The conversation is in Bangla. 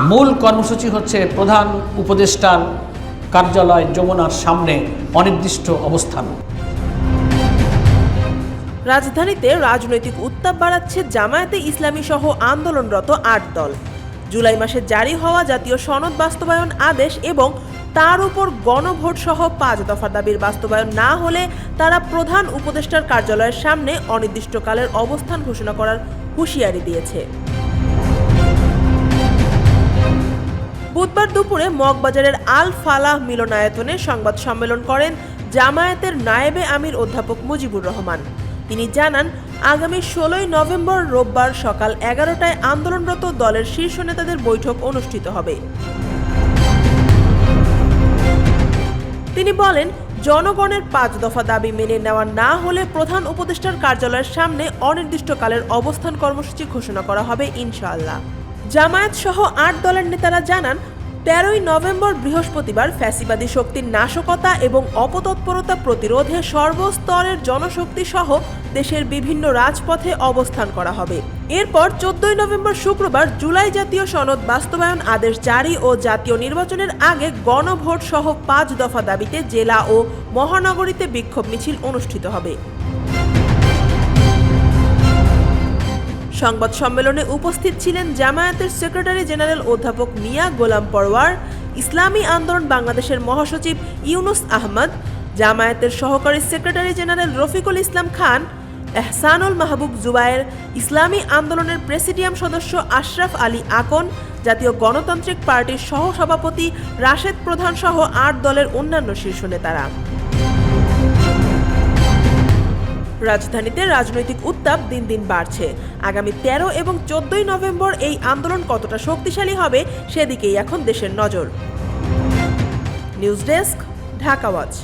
মূল কর্মসূচি হচ্ছে প্রধান উপদেষ্টার কার্যালয় যমুনার সামনে অনির্দিষ্ট অবস্থান। রাজধানীতে রাজনৈতিক উত্তাপ বাড়াচ্ছে জামায়াতে ইসলামী সহ আন্দোলনরত আট দল। জুলাই মাসে জারি হওয়া জাতীয় সনদ বাস্তবায়ন আদেশ এবং তার উপর গণভোট সহ পাঁচ দফা দাবির বাস্তবায়ন না হলে তারা প্রধান উপদেষ্টার কার্যালয়ের সামনে অনির্দিষ্টকালের অবস্থান ঘোষণা করার হুঁশিয়ারি দিয়েছে। বুধবার দুপুরে মগবাজারের আল ফালাহ মিলনায়তনে সংবাদ সম্মেলন করেন জামায়াতের নায়েবে আমির অধ্যাপক মুজিবুর রহমান। তিনি জানান, আগামী ষোলোই নভেম্বর রোববার সকাল এগারোটায় আন্দোলনরত দলের শীর্ষ নেতাদের বৈঠক অনুষ্ঠিত হবে। তিনি বলেন, জনগণের পাঁচ দফা দাবি মেনে নেওয়া না হলে প্রধান উপদেষ্টার কার্যালয়ের সামনে অনির্দিষ্টকালের অবস্থান কর্মসূচি ঘোষণা করা হবে ইনশাআল্লাহ। জামায়াত সহ আট দলের নেতারা জানান তেরোই নভেম্বর বৃহস্পতিবার ফ্যাসিবাদী শক্তির নাশকতা এবং অপতৎপরতা প্রতিরোধে সর্বস্তরের জনশক্তি সহ দেশের বিভিন্ন রাজপথে অবস্থান করা হবে। এরপর চোদ্দই নভেম্বর শুক্রবার জুলাই জাতীয় সনদ বাস্তবায়ন আদেশ জারি ও জাতীয় নির্বাচনের আগে গণভোট সহ পাঁচ দফা দাবিতে জেলা ও মহানগরীতে বিক্ষোভ মিছিল অনুষ্ঠিত হবে। সংবাদ সম্মেলনে উপস্থিত ছিলেন জামায়াতের সেক্রেটারি জেনারেল অধ্যাপক মিয়া গোলাম পরওয়ার, ইসলামী আন্দোলন বাংলাদেশের মহাসচিব ইউনুস আহমদ, জামায়াতের সহকারী সেক্রেটারি জেনারেল রফিকুল ইসলাম খান, এহসানুল মাহবুব জুবায়ের, ইসলামী আন্দোলনের প্রেসিডিয়াম সদস্য আশরাফ আলী আকন, জাতীয় গণতান্ত্রিক পার্টির সহ সভাপতি রাশেদ প্রধান সহ আট দলের অন্যান্য শীর্ষ নেতারা। রাজধানীতে রাজনৈতিক উত্তাপ দিন দিন বাড়ছে আগামী তেরো এবং চোদ্দই নভেম্বর এই আন্দোলন কতটা শক্তিশালী হবে সেদিকেই এখন দেশের নজর news desk, Dhaka watch